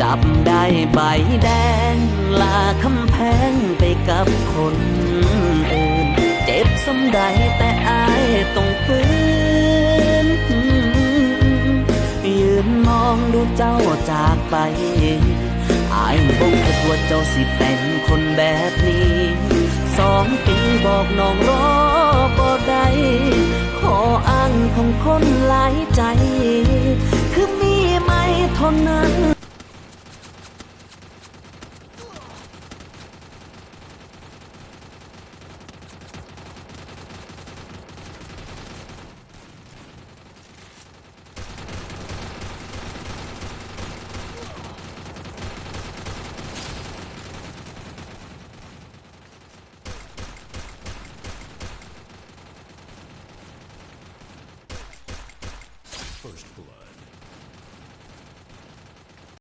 จับได้ใบแดง ลาคำแพงไปกับคนอื่น เจ็บสำใดแต่อายต้องฝืนยืนมองดูเจ้าจากไป อายบ่คิดว่าเจ้าสิเป็นคนแบบนี้ สองปีบอกน้องรอบ่ได้ขออ้างของคนหลายใจ คือมีไหมเท่านั้น first.